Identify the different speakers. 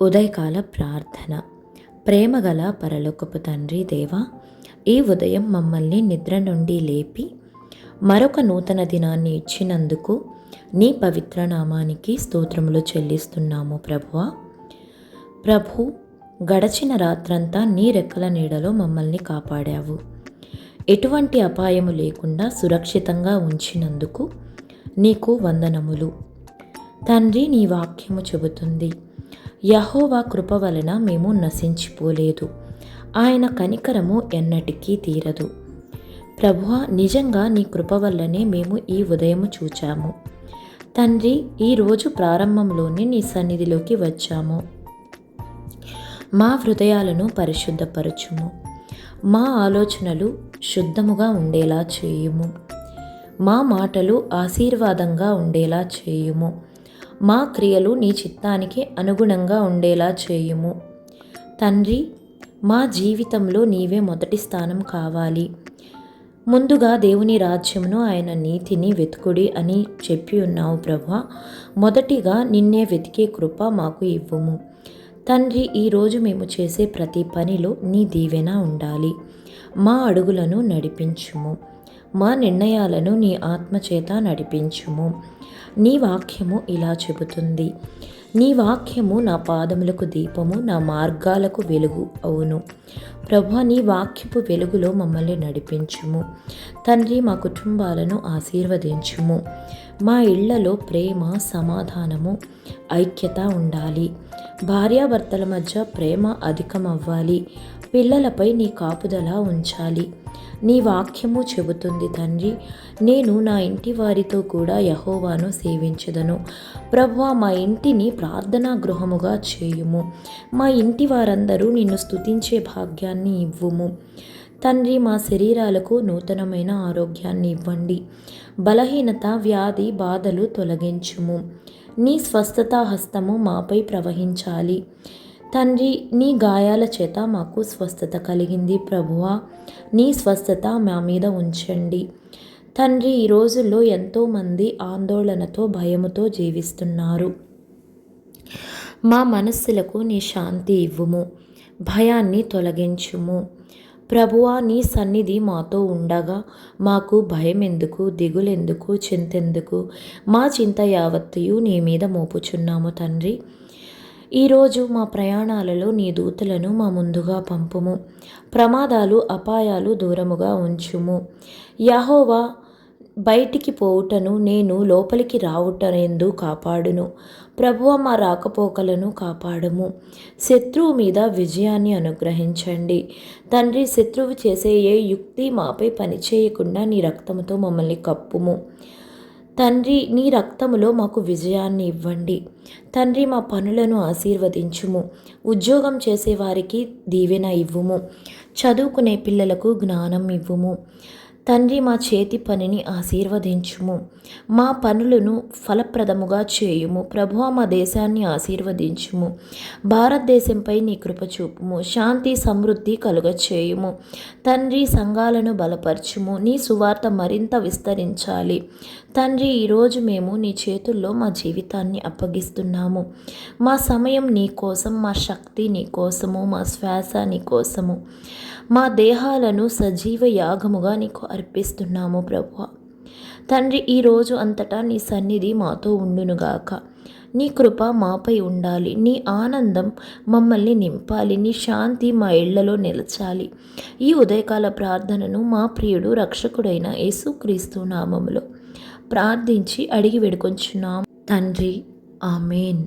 Speaker 1: ఉదయకాల ప్రార్థన. ప్రేమగల పరలోకపు తండ్రి దేవా ఈ ఉదయం మమ్మల్ని నిద్ర నుండి లేపి మరొక నూతన దినాన్ని ఇచ్చినందుకు నీ పవిత్ర నామానికి స్తోత్రములు చెల్లిస్తున్నాము ప్రభువ. ప్రభు గడచిన రాత్రంతా నీ రెక్కల నీడలో మమ్మల్ని కాపాడావు. ఎటువంటి అపాయము లేకుండా సురక్షితంగా ఉంచినందుకు నీకు వందనములు. తండ్రి నీ వాక్యము చెబుతుంది. యహోవా కృప వలన మేము నశించిపోలేదు. ఆయన కనికరము ఎన్నటికీ తీరదు. ప్రభువ నిజంగా నీ కృప వల్లనే మేము ఈ ఉదయము చూచాము. తండ్రి ఈరోజు ప్రారంభంలోనే నీ సన్నిధిలోకి వచ్చాము. మా హృదయాలను పరిశుద్ధపరచుము. మా ఆలోచనలు శుద్ధముగా ఉండేలా చేయుము. మా మాటలు ఆశీర్వాదంగా ఉండేలా చేయుము. మా క్రియలు నీ చిత్తానికి అనుగుణంగా ఉండేలా చేయుము. తండ్రి మా జీవితంలో నీవే మొదటి స్థానం కావాలి. ముందుగా దేవుని రాజ్యమును ఆయన నీతిని వెతుకుడి అని చెప్పి ఉన్నావు ప్రభా. మొదటిగా నిన్నే వెతికే కృప మాకు ఇవ్వము. తండ్రి ఈరోజు మేము చేసే ప్రతి పనిలో నీ దీవెన ఉండాలి. మా అడుగులను నడిపించుము. మా నిర్ణయాలను నీ ఆత్మచేత నడిపించుము. నీ వాక్యము ఇలా చెబుతుంది. నీ వాక్యము నా పాదములకు దీపము నా మార్గాలకు వెలుగు అవును. ప్రభా నీ వాక్యపు వెలుగులో మమ్మల్ని నడిపించుము. తండ్రి మా కుటుంబాలను ఆశీర్వదించుము. మా ఇళ్ళలో ప్రేమ సమాధానము ఐక్యత ఉండాలి. భార్యాభర్తల మధ్య ప్రేమ అధికమవ్వాలి. పిల్లలపై నీ కాపుదల ఉంచాలి. నీ వాక్యము చెబుతుంది తండ్రి. నేను నా ఇంటి వారితో కూడా యహోవాను సేవించదను. ప్రభు మా ఇంటిని ప్రార్థనా గృహముగా చేయుము. మా ఇంటి వారందరూ నిన్ను స్తుతించే భాగ్యాన్ని ఇవ్వుము. తండ్రి మా శరీరాలకు నూతనమైన ఆరోగ్యాన్ని ఇవ్వండి. బలహీనత వ్యాధి బాధలు తొలగించుము. నీ స్వస్థత హస్తము మాపై ప్రవహించాలి. తండ్రి నీ గాయాల చేత మాకు స్వస్థత కలిగింది ప్రభువా. నీ స్వస్థత మా మీద ఉంచండి. తండ్రి ఈ రోజుల్లో ఎంతోమంది ఆందోళనతో భయముతో జీవిస్తున్నారు. మా మనస్సులకు నీ శాంతి ఇవ్వుము. భయాన్ని తొలగించుము. ప్రభువా నీ సన్నిధి మాతో ఉండగా మాకు భయం ఎందుకు దిగులెందుకు చింతెందుకు? మా చింత యావత్తయు నీ మీద మోపుచున్నాము తండ్రి. ఈరోజు మా ప్రయాణాలలో నీ దూతలను మా ముందుగా పంపుము. ప్రమాదాలు అపాయాలు దూరముగా ఉంచుము. యహోవా బయటికి పోవుటను నేను లోపలికి రావుటనేందు కాపాడును. ప్రభువ మా రాకపోకలను కాపాడము. శత్రువు మీద విజయాన్ని అనుగ్రహించండి. తండ్రి శత్రువు చేసే ఏ యుక్తి మాపై పనిచేయకుండా నీ రక్తముతో మమ్మల్ని కప్పుము. తండ్రి నీ రక్తములో మాకు విజయాన్ని ఇవ్వండి. తండ్రి మా పనులను ఆశీర్వదించుము. ఉద్యోగం చేసేవారికి దీవెన ఇవ్వుము. చదువుకునే పిల్లలకు జ్ఞానం ఇవ్వుము. తండ్రి మా చేతి పనిని ఆశీర్వదించుము. మా పనులను ఫలప్రదముగా చేయుము. ప్రభు మా దేశాన్ని ఆశీర్వదించుము. భారతదేశంపై నీ కృప చూపుము. శాంతి సమృద్ధి కలుగ చేయుము తండ్రి సంఘాలను బలపరచుము. నీ సువార్త మరింత విస్తరించాలి. తండ్రి ఈరోజు మేము నీ చేతుల్లో మా జీవితాన్ని అప్పగిస్తున్నాము. మా సమయం నీ కోసం మా శక్తి నీ కోసము మా శ్వాస నీ కోసము. మా దేహాలను సజీవ యాగముగా నీకు అర్పిస్తున్నాము ప్రభు తండ్రి ఈరోజు అంతటా నీ సన్నిధి మాతో ఉండునుగాక నీ కృప మాపై ఉండాలి. నీ ఆనందం మమ్మల్ని నింపాలి. నీ శాంతి మా ఇళ్ళలో నిలచాలి. ఈ ఉదయకాల ప్రార్థనను మా ప్రియుడు రక్షకుడైన యేసుక్రీస్తు నామములో ప్రార్థించి అడిగి వేడుకొంచున్నాం. తండ్రి ఆమెన్.